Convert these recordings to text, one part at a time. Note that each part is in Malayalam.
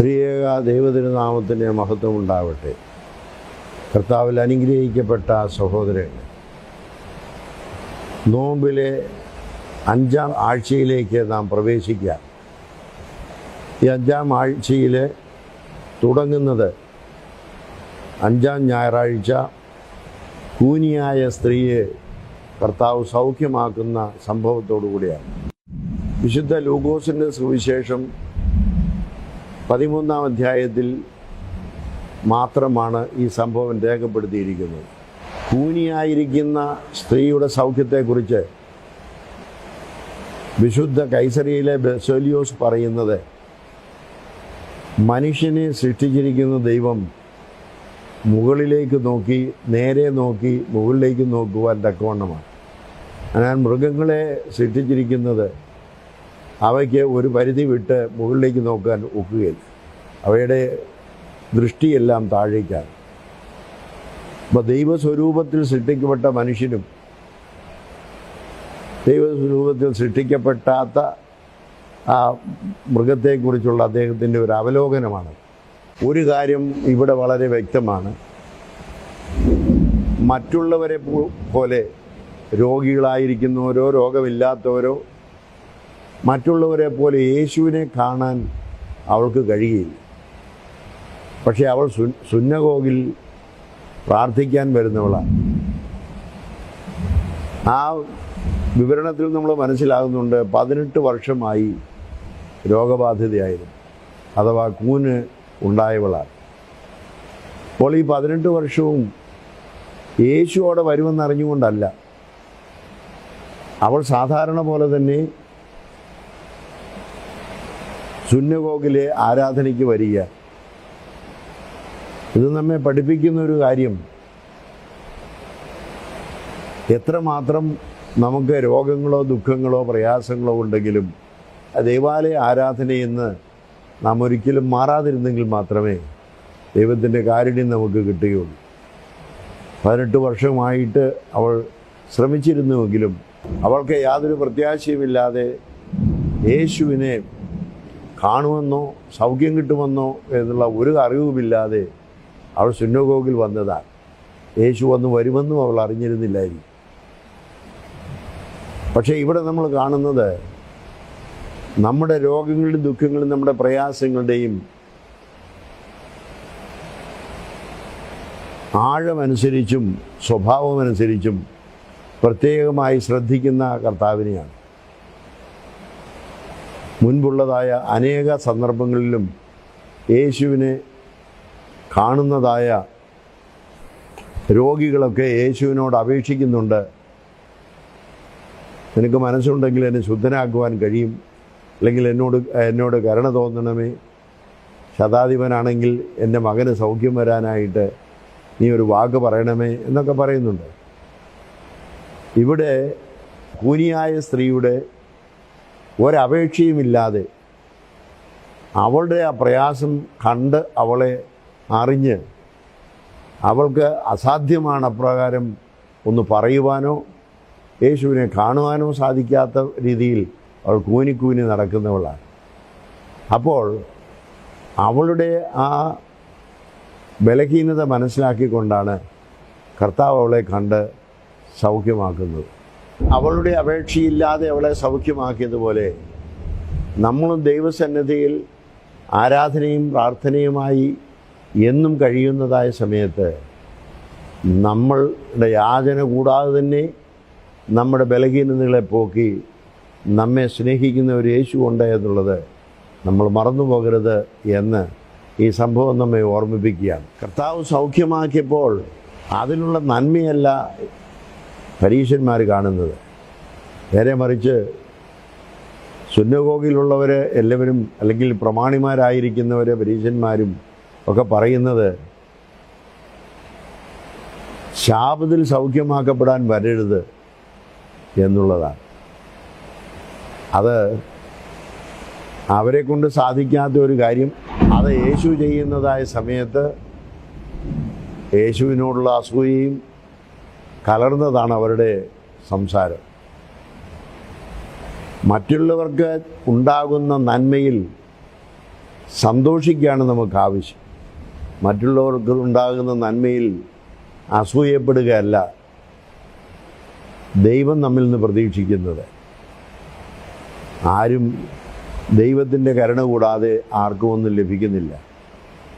ത്രിയേക ദൈവതിരുനാമത്തിന്റെ മഹത്വം ഉണ്ടാവട്ടെ. കർത്താവിൽ അനുഗ്രഹിക്കപ്പെട്ട സഹോദരൻ നോമ്പിലെ അഞ്ചാം ആഴ്ചയിലേക്ക് നാം പ്രവേശിക്കുക. ഈ അഞ്ചാം ആഴ്ചയിൽ തുടങ്ങുന്നത് അഞ്ചാം ഞായറാഴ്ച കൂനിയായ സ്ത്രീയെ കർത്താവ് സൗഖ്യമാക്കുന്ന സംഭവത്തോടു കൂടിയാണ്. വിശുദ്ധ ലൂഗോസിന്റെ സുവിശേഷം പതിമൂന്നാം അധ്യായത്തിൽ മാത്രമാണ് ഈ സംഭവം രേഖപ്പെടുത്തിയിരിക്കുന്നത്. കൂനിയായിരിക്കുന്ന സ്ത്രീയുടെ സൗഖ്യത്തെക്കുറിച്ച് വിശുദ്ധ കൈസറിയിലെ ബെസോലിയോസ് പറയുന്നത് മനുഷ്യനെ സൃഷ്ടിച്ചിരിക്കുന്ന ദൈവം മുകളിലേക്ക് നോക്കി നേരെ നോക്കി മുകളിലേക്ക് നോക്കുവാൻ തക്കവണ്ണമാണ്. എന്നാൽ മൃഗങ്ങളെ സൃഷ്ടിച്ചിരിക്കുന്നത് അവയ്ക്ക് ഒരു പരിധി വിട്ട് മുകളിലേക്ക് നോക്കാൻ ഒക്കുകയില്ല. അവയുടെ ദൃഷ്ടിയെല്ലാം താഴേക്കാണ്. അപ്പോൾ ദൈവസ്വരൂപത്തിൽ സൃഷ്ടിക്കപ്പെട്ട മനുഷ്യനും ദൈവസ്വരൂപത്തിൽ സൃഷ്ടിക്കപ്പെട്ടാത്ത ആ മൃഗത്തെക്കുറിച്ചുള്ള അദ്ദേഹത്തിന്റെ ഒരു അവലോകനമാണ്. ഒരു കാര്യം ഇവിടെ വളരെ വ്യക്തമാണ്. മറ്റുള്ളവരെ പോലെ രോഗികളായിരിക്കുന്നവരോ രോഗമില്ലാത്തവരോ മറ്റുള്ളവരെ പോലെ യേശുവിനെ കാണാൻ അവൾക്ക് കഴിയില്ല പക്ഷേ അവൾ സു സുന്നകോകിൽ പ്രാർത്ഥിക്കാൻ വരുന്നവളാണ്. ആ വിവരണത്തിൽ നമ്മൾ മനസ്സിലാകുന്നുണ്ട് പതിനെട്ട് വർഷമായി രോഗബാധിതയായിരുന്നു. അഥവാ കൂന് ഉണ്ടായവളാണ്. അപ്പോൾ ഈ പതിനെട്ട് വർഷവും യേശുവോടെ വരുമെന്നറിഞ്ഞുകൊണ്ടല്ല. അവൾ സാധാരണ പോലെ തന്നെ സുന്നഗോഗിലെ ആരാധനയ്ക്ക് വരിക. ഇത് നമ്മെ പഠിപ്പിക്കുന്ന ഒരു കാര്യം. എത്രമാത്രം നമുക്ക് രോഗങ്ങളോ ദുഃഖങ്ങളോ പ്രയാസങ്ങളോ ഉണ്ടെങ്കിലും ദൈവാലയ ആരാധനയെന്ന് നാം ഒരിക്കലും മാറാതിരുന്നെങ്കിൽ മാത്രമേ ദൈവത്തിന്റെ കാരുണ്യം നമുക്ക് കിട്ടുകയുള്ളൂ. പതിനെട്ട് വർഷമായിട്ട് അവൾ ശ്രമിച്ചിരുന്നുവെങ്കിലും അവൾക്ക് യാതൊരു പ്രത്യാശയുമില്ലാതെ യേശുവിനെ കാണുമെന്നോ സൗഖ്യം കിട്ടുമെന്നോ എന്നുള്ള ഒരു അറിവുമില്ലാതെ അവൾ സുന്നഗോഗിൽ വന്നതാണ് യേശു വന്ന് വരുമെന്നും അവൾ അറിഞ്ഞിരുന്നില്ലായിരിക്കും. പക്ഷേ ഇവിടെ നമ്മൾ കാണുന്നത് നമ്മുടെ രോഗങ്ങളുടെയും ദുഃഖങ്ങളും നമ്മുടെ പ്രയാസങ്ങളുടെയും ആഴമനുസരിച്ചും സ്വഭാവമനുസരിച്ചും പ്രത്യേകമായി ശ്രദ്ധിക്കുന്ന കർത്താവിനെയാണ്. മുൻപുള്ളതായ അനേക സന്ദർഭങ്ങളിലും യേശുവിനെ കാണുന്നതായ രോഗികളൊക്കെ യേശുവിനോട് അപേക്ഷിക്കുന്നുണ്ട്. നിനക്ക് മനസ്സുണ്ടെങ്കിൽ എന്നെ ശുദ്ധനാക്കുവാൻ കഴിയും. അല്ലെങ്കിൽ എന്നോട് എന്നോട് കരുണ തോന്നണമേ. ശതാധിപനാണെങ്കിൽ എന്റെ മകന് സൗഖ്യം വരാനായിട്ട് നീ ഒരു വാക്ക് പറയണമേ എന്നൊക്കെ പറയുന്നുണ്ട്. ഇവിടെ കൂനിയായ സ്ത്രീയുടെ ഒരപേക്ഷയുമില്ലാതെ അവളുടെ ആ പ്രയാസം കണ്ട് അവളെ അറിഞ്ഞ് അവൾക്ക് അസാധ്യമാണ് അപ്രകാരം ഒന്ന് പറയുവാനോ യേശുവിനെ കാണുവാനോ സാധിക്കാത്ത രീതിയിൽ അവൾ കൂനിക്കൂനി നടക്കുന്നവളാണ്. അപ്പോൾ അവളുടെ ആ ബലഹീനത മനസ്സിലാക്കിക്കൊണ്ടാണ് കർത്താവ് അവളെ കണ്ട് സൗഖ്യമാക്കുന്നത്. അവളുടെ അപേക്ഷയില്ലാതെ അവളെ സൗഖ്യമാക്കിയതുപോലെ നമ്മളും ദൈവസന്നദ്ധിയിൽ ആരാധനയും പ്രാർത്ഥനയുമായി എന്നും കഴിയുന്നതായ സമയത്ത് നമ്മളുടെ യാചന കൂടാതെ തന്നെ നമ്മുടെ ബലഹീനതകളെ പോക്കി നമ്മെ സ്നേഹിക്കുന്ന ഒരു യേശു ഉണ്ട് എന്നുള്ളത് നമ്മൾ മറന്നു പോകരുത് എന്ന് ഈ സംഭവം നമ്മെ ഓർമ്മിപ്പിക്കുകയാണ്. കർത്താവ് സൗഖ്യമാക്കിയപ്പോൾ അതിനുള്ള നന്മയല്ല പരീക്ഷന്മാർ കാണുന്നത്. നേരെ മറിച്ച് സുന്നഗോഗിലുള്ളവർ എല്ലാവരും അല്ലെങ്കിൽ പ്രമാണിമാരായിരിക്കുന്നവർ പരീക്ഷന്മാരും ഒക്കെ പറയുന്നത് ശാപത്തിൽ സൗഖ്യമാക്കപ്പെടാൻ വരരുത് എന്നുള്ളതാണ്. അത് അവരെ കൊണ്ട് സാധിക്കാത്ത ഒരു കാര്യം. അത് യേശു ചെയ്യുന്നതായ സമയത്ത് യേശുവിനോടുള്ള അസൂയയും കലർന്നതാണ് അവരുടെ സംസാരം. മറ്റുള്ളവർക്ക് ഉണ്ടാകുന്ന നന്മയിൽ സന്തോഷിക്കുകയാണ് നമുക്ക് ആവശ്യം. മറ്റുള്ളവർക്ക് ഉണ്ടാകുന്ന നന്മയിൽ അസൂയപ്പെടുകയല്ല ദൈവം നമ്മിൽ നിന്ന് പ്രതീക്ഷിക്കുന്നത്. ആരും ദൈവത്തിന്റെ കരുണ കൂടാതെ ആർക്കും ഒന്നും ലഭിക്കുന്നില്ല.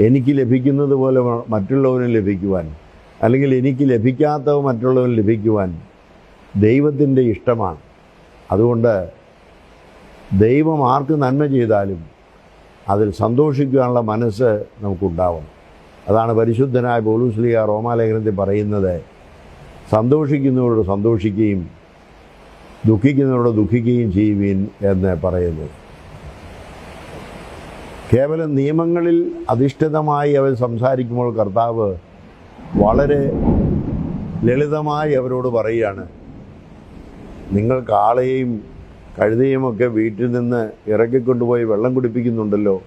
എനിക്ക് ലഭിക്കുന്നത് പോലെ മറ്റുള്ളവനും ലഭിക്കുവാൻ അല്ലെങ്കിൽ എനിക്ക് ലഭിക്കാത്തവ മറ്റുള്ളവന് ലഭിക്കുവാൻ ദൈവത്തിന്റെ ഇഷ്ടമാണ്. അതുകൊണ്ട് ദൈവം ആർക്ക് നന്മ ചെയ്താലും അതിൽ സന്തോഷിക്കാനുള്ള മനസ്സ് നമുക്കുണ്ടാവണം. അതാണ് പരിശുദ്ധനായ പോലൂസ്ലിയ റോമാലേഖനത്തിൽ പറയുന്നത്. സന്തോഷിക്കുന്നവരോട് സന്തോഷിക്കുകയും ദുഃഖിക്കുന്നവരോട് ദുഃഖിക്കുകയും ചെയ്യുവീൻ എന്ന് പറയുന്നത് കേവലം നിയമങ്ങളിൽ അധിഷ്ഠിതമായി അവർ സംസാരിക്കുമ്പോൾ കർത്താവ് വളരെ ലളിതമായി അവരോട് പറയുകയാണ്. നിങ്ങൾ കാളയെയും കഴുതയും ഒക്കെ വീട്ടിൽ നിന്ന് ഇറക്കിക്കൊണ്ടുപോയി വെള്ളം കുടിപ്പിക്കുന്നുണ്ടല്ലോ.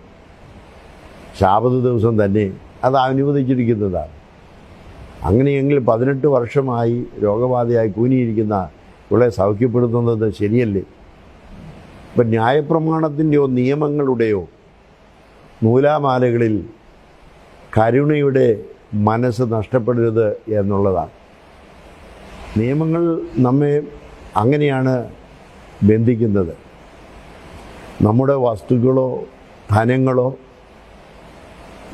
ശാപത ദിവസം തന്നെ അത് അനുവദിച്ചിരിക്കുന്നതാണ്. അങ്ങനെയെങ്കിൽ പതിനെട്ട് വർഷമായി രോഗബാധയായി കൂനിയിരിക്കുന്ന ഇവളെ സൗഖ്യപ്പെടുത്തുന്നത് ശരിയല്ലേ? ഇപ്പം ന്യായപ്രമാണത്തിന്റെയോ നിയമങ്ങളുടെയോ നൂലാമാലകളിൽ കരുണയുടെ മനസ്സ് നഷ്ടപ്പെടരുത് എന്നുള്ളതാണ്. നിയമങ്ങൾ നമ്മെ അങ്ങനെയാണ് ബന്ധിക്കുന്നത്. നമ്മുടെ വസ്തുക്കളോ ധനങ്ങളോ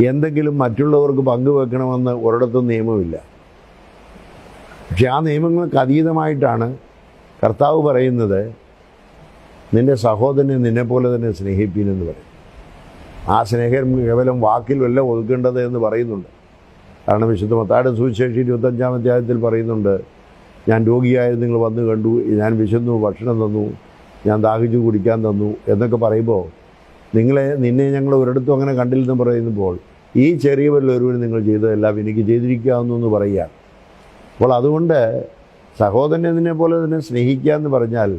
എന്തെങ്കിലും മറ്റുള്ളവർക്ക് പങ്കുവെക്കണമെന്ന് ഒരിടത്തും നിയമമില്ല. പക്ഷെ ആ നിയമങ്ങൾക്ക് അതീതമായിട്ടാണ് കർത്താവ് പറയുന്നത് നിന്റെ സഹോദരനെ നിന്നെപ്പോലെ തന്നെ സ്നേഹിപ്പീനെന്ന് പറയും. ആ സ്നേഹം കേവലം വാക്കിൽ വല്ല ഒതുക്കേണ്ടത് എന്ന് പറയുന്നുണ്ട്. കാരണം വിശുദ്ധ മത്താട് സുവിശേഷി ഇരുപത്തഞ്ചാം അധ്യായത്തിൽ പറയുന്നുണ്ട് ഞാൻ രോഗിയായിരുന്നു നിങ്ങൾ വന്ന് കണ്ടു ഞാൻ വിശന്നു ഭക്ഷണം തന്നു ഞാൻ ദാഹിച്ചു കുടിക്കാൻ തന്നു എന്നൊക്കെ പറയുമ്പോൾ നിങ്ങളെ നിന്നെ ഞങ്ങൾ ഒരിടത്തും അങ്ങനെ കണ്ടില്ലെന്ന് പറയുമ്പോൾ ഈ ചെറിയവരിൽ ഒരുവന് നിങ്ങൾ ചെയ്തതെല്ലാം എനിക്ക് ചെയ്തിരിക്കാവുന്നു എന്ന് പറയുക. അപ്പോൾ അതുകൊണ്ട് സഹോദരനെ നിന്നെ പോലെ തന്നെ സ്നേഹിക്കുക എന്ന് പറഞ്ഞാൽ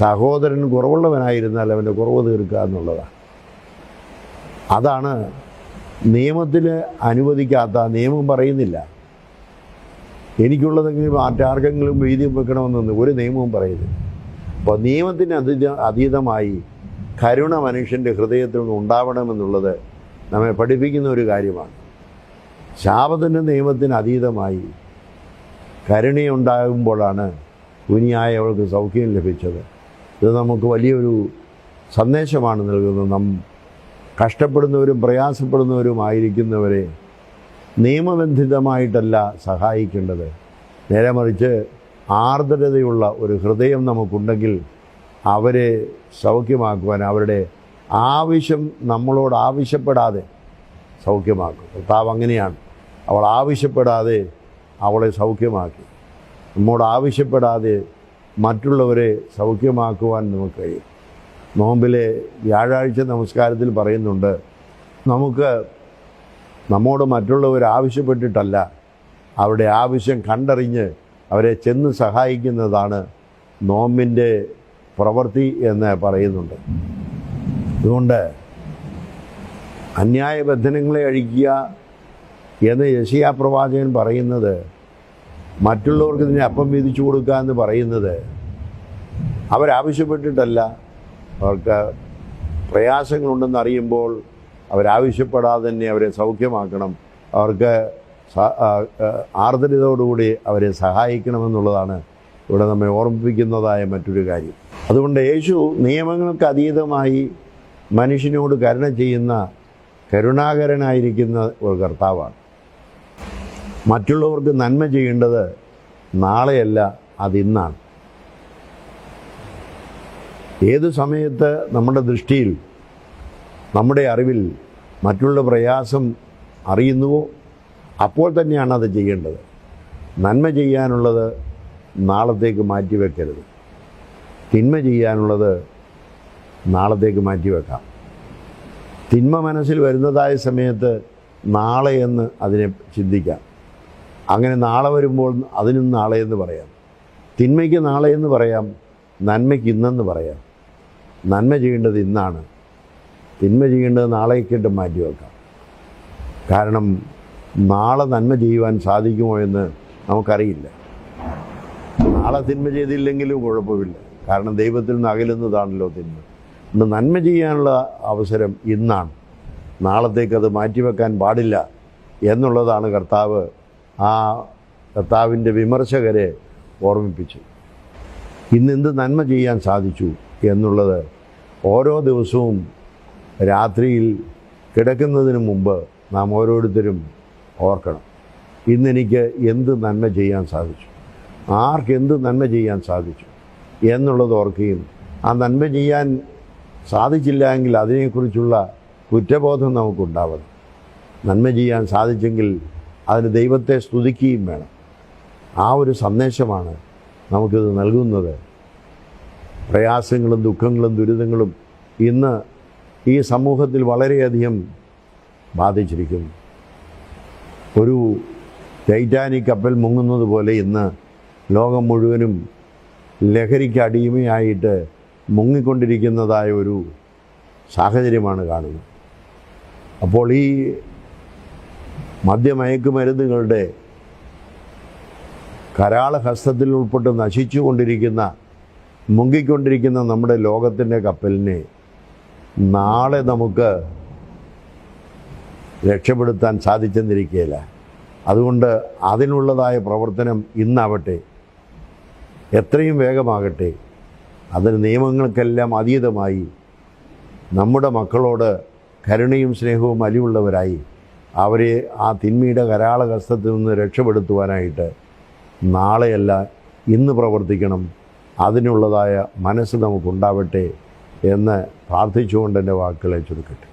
സഹോദരൻ കുറവുള്ളവനായിരുന്നാൽ അവന്റെ കുറവ് തീർക്കുക എന്നുള്ളതാണ്. അതാണ് നിയമത്തിൽ അനുവദിക്കാത്ത നിയമം പറയുന്നില്ല. എനിക്കുള്ളതെങ്കിലും മറ്റാർക്കെങ്കിലും വീതിയും വെക്കണമെന്നൊന്നും ഒരു നിയമവും പറയുന്നില്ല. അപ്പോൾ നിയമത്തിന് അതീത അതീതമായി കരുണ മനുഷ്യന്റെ ഹൃദയത്തിൽ നിന്ന് ഉണ്ടാവണമെന്നുള്ളത് നമ്മെ പഠിപ്പിക്കുന്ന ഒരു കാര്യമാണ്. ശാപത്തിന്റെ നിയമത്തിന് അതീതമായി കരുണയുണ്ടാകുമ്പോഴാണ് കുനിയായവൾക്ക് സൗഖ്യം ലഭിച്ചത്. ഇത് നമുക്ക് വലിയൊരു സന്ദേശമാണ് നൽകുന്നത്. നം കഷ്ടപ്പെടുന്നവരും പ്രയാസപ്പെടുന്നവരും ആയിരിക്കുന്നവരെ നിയമബന്ധിതമായിട്ടല്ല സഹായിക്കേണ്ടത്. നേരെ മറിച്ച് ആർദ്രതയുള്ള ഒരു ഹൃദയം നമുക്കുണ്ടെങ്കിൽ അവരെ സൗഖ്യമാക്കുവാൻ അവരുടെ ആവശ്യം നമ്മളോട് ആവശ്യപ്പെടാതെ സൗഖ്യമാക്കും. കർത്താവ് അങ്ങനെയാണ്. അവൾ ആവശ്യപ്പെടാതെ അവളെ സൗഖ്യമാക്കി. നമ്മോട് ആവശ്യപ്പെടാതെ മറ്റുള്ളവരെ സൗഖ്യമാക്കുവാൻ നമുക്ക് കഴിയും. നോമ്പിലെ വ്യാഴാഴ്ച നമസ്കാരത്തിൽ പറയുന്നുണ്ട് നമുക്ക് നമ്മോട് മറ്റുള്ളവർ ആവശ്യപ്പെട്ടിട്ടല്ല. അവരുടെ ആവശ്യം കണ്ടറിഞ്ഞ് അവരെ ചെന്ന് സഹായിക്കുന്നതാണ് നോമ്പിന്റെ പ്രവൃത്തി എന്ന് പറയുന്നുണ്ട്. അതുകൊണ്ട് അന്യായ ബന്ധനങ്ങളെ അഴിക്കുക എന്ന് യശിയാ പ്രവാചകൻ പറയുന്നത് മറ്റുള്ളവർക്ക് ഇതിനെ അപ്പം വീതിച്ചു കൊടുക്കുക എന്ന് പറയുന്നത് അവരാവശ്യപ്പെട്ടിട്ടല്ല. അവർക്ക് പ്രയാസങ്ങളുണ്ടെന്ന് അറിയുമ്പോൾ അവരാവശ്യപ്പെടാതെ തന്നെ അവരെ സൗഖ്യമാക്കണം. അവർക്ക് ആർദ്രതയോടുകൂടി അവരെ സഹായിക്കണമെന്നുള്ളതാണ് ഇവിടെ നമ്മെ ഓർമ്മിപ്പിക്കുന്നതായ മറ്റൊരു കാര്യം. അതുകൊണ്ട് യേശു നിയമങ്ങൾക്ക് അതീതമായി മനുഷ്യനോട് കരുണ ചെയ്യുന്ന കരുണാകരനായിരിക്കുന്ന ഒരു കർത്താവാണ്. മറ്റുള്ളവർക്ക് നന്മ ചെയ്യേണ്ടത് നാളെയല്ല അതിന്നാണ് ഏത് സമയത്ത് നമ്മുടെ ദൃഷ്ടിയിൽ നമ്മുടെ അറിവിൽ മറ്റുള്ള പ്രയാസം അറിയുന്നുവോ അപ്പോൾ തന്നെയാണ് അത് ചെയ്യേണ്ടത്. നന്മ ചെയ്യാനുള്ളത് നാളത്തേക്ക് മാറ്റിവെക്കരുത്. തിന്മ ചെയ്യാനുള്ളത് നാളത്തേക്ക് മാറ്റിവെക്കാം. തിന്മ മനസ്സിൽ വരുന്നതായ സമയത്ത് നാളെ എന്ന് അതിനെ ചിന്തിക്കാം. അങ്ങനെ നാളെ വരുമ്പോൾ അതിനും നാളെ എന്ന് പറയാം. തിന്മയ്ക്ക് നാളെ എന്ന് പറയാം നന്മയ്ക്ക് ഇന്നെന്ന് പറയാം. നന്മ ചെയ്യേണ്ടത് ഇന്നാണ്. തിന്മ ചെയ്യേണ്ടത് നാളേക്കിട്ട് മാറ്റിവെക്കാം കാരണം നാളെ നന്മ ചെയ്യുവാൻ സാധിക്കുമോ എന്ന് നമുക്കറിയില്ല. നാളെ തിന്മ ചെയ്തില്ലെങ്കിലും കുഴപ്പമില്ല. കാരണം ദൈവത്തിൽ നിന്ന് അകലുന്നതാണല്ലോ തിന്മ. ഇന്ന് നന്മ ചെയ്യാനുള്ള അവസരം ഇന്നാണ്. നാളത്തേക്കത് മാറ്റിവെക്കാൻ പാടില്ല എന്നുള്ളതാണ് കർത്താവ് ആ കർത്താവിന്റെ വിമർശകരെ ഓർമ്മിപ്പിച്ചു ഇന്ന് എന്ത് നന്മ ചെയ്യാൻ സാധിച്ചു? എന്നുള്ളത് ഓരോ ദിവസവും രാത്രിയിൽ കിടക്കുന്നതിന് മുമ്പ് നാം ഓരോരുത്തരും ഓർക്കണം. ഇന്നെനിക്ക് എന്ത് നന്മ ചെയ്യാൻ സാധിച്ചു? ആർക്കെന്ത് നന്മ ചെയ്യാൻ സാധിച്ചു? എന്നുള്ളത് ഓർക്കുകയും ആ നന്മ ചെയ്യാൻ സാധിച്ചില്ല എങ്കിൽ അതിനെക്കുറിച്ചുള്ള കുറ്റബോധം നമുക്കുണ്ടാവണം. നന്മ ചെയ്യാൻ സാധിച്ചെങ്കിൽ അതിന് ദൈവത്തെ സ്തുതിക്കുകയും വേണം. ആ ഒരു സന്ദേശമാണ് നമുക്കിത് നൽകുന്നത്. പ്രയാസങ്ങളും ദുഃഖങ്ങളും ദുരിതങ്ങളും ഇന്ന് ഈ സമൂഹത്തിൽ വളരെയധികം ബാധിച്ചിരിക്കുന്നു. ഒരു ടൈറ്റാനിക് കപ്പൽ മുങ്ങുന്നത് പോലെ ഇന്ന് ലോകം മുഴുവനും ലഹരിക്ക് അടിമയായിട്ട് മുങ്ങിക്കൊണ്ടിരിക്കുന്നതായ ഒരു സാഹചര്യമാണ് കാണുന്നത്. അപ്പോൾ ഈ മദ്യമയക്കുമരുന്നുകളുടെ കരാള ഹസ്തത്തിൽ ഉൾപ്പെട്ട് നശിച്ചുകൊണ്ടിരിക്കുന്ന മുങ്ങിക്കൊണ്ടിരിക്കുന്ന നമ്മുടെ ലോകത്തിന്റെ കപ്പലിനെ നാളെ നമുക്ക് രക്ഷപ്പെടുത്താൻ സാധിച്ചെന്നിരിക്കുകയില്ല അതുകൊണ്ട് അതിനുള്ളതായ പ്രവർത്തനം ഇന്നാവട്ടെ. എത്രയും വേഗമാകട്ടെ. അതിന് നിയമങ്ങൾക്കെല്ലാം അതീതമായി നമ്മുടെ മക്കളോട് കരുണയും സ്നേഹവും അലിവുള്ളവരായി അവരെ ആ തിന്മയുടെ കരാളഹസ്തത്തിൽ നിന്ന് രക്ഷപ്പെടുത്തുവാനായിട്ട് നാളെയല്ല ഇന്ന് പ്രവർത്തിക്കണം. അതിനുള്ളതായ മനസ്സ് നമുക്കുണ്ടാവട്ടെ എന്ന് പ്രാർത്ഥിച്ചുകൊണ്ട് എന്റെ വാക്കുകളെ ചുരുക്കട്ടെ.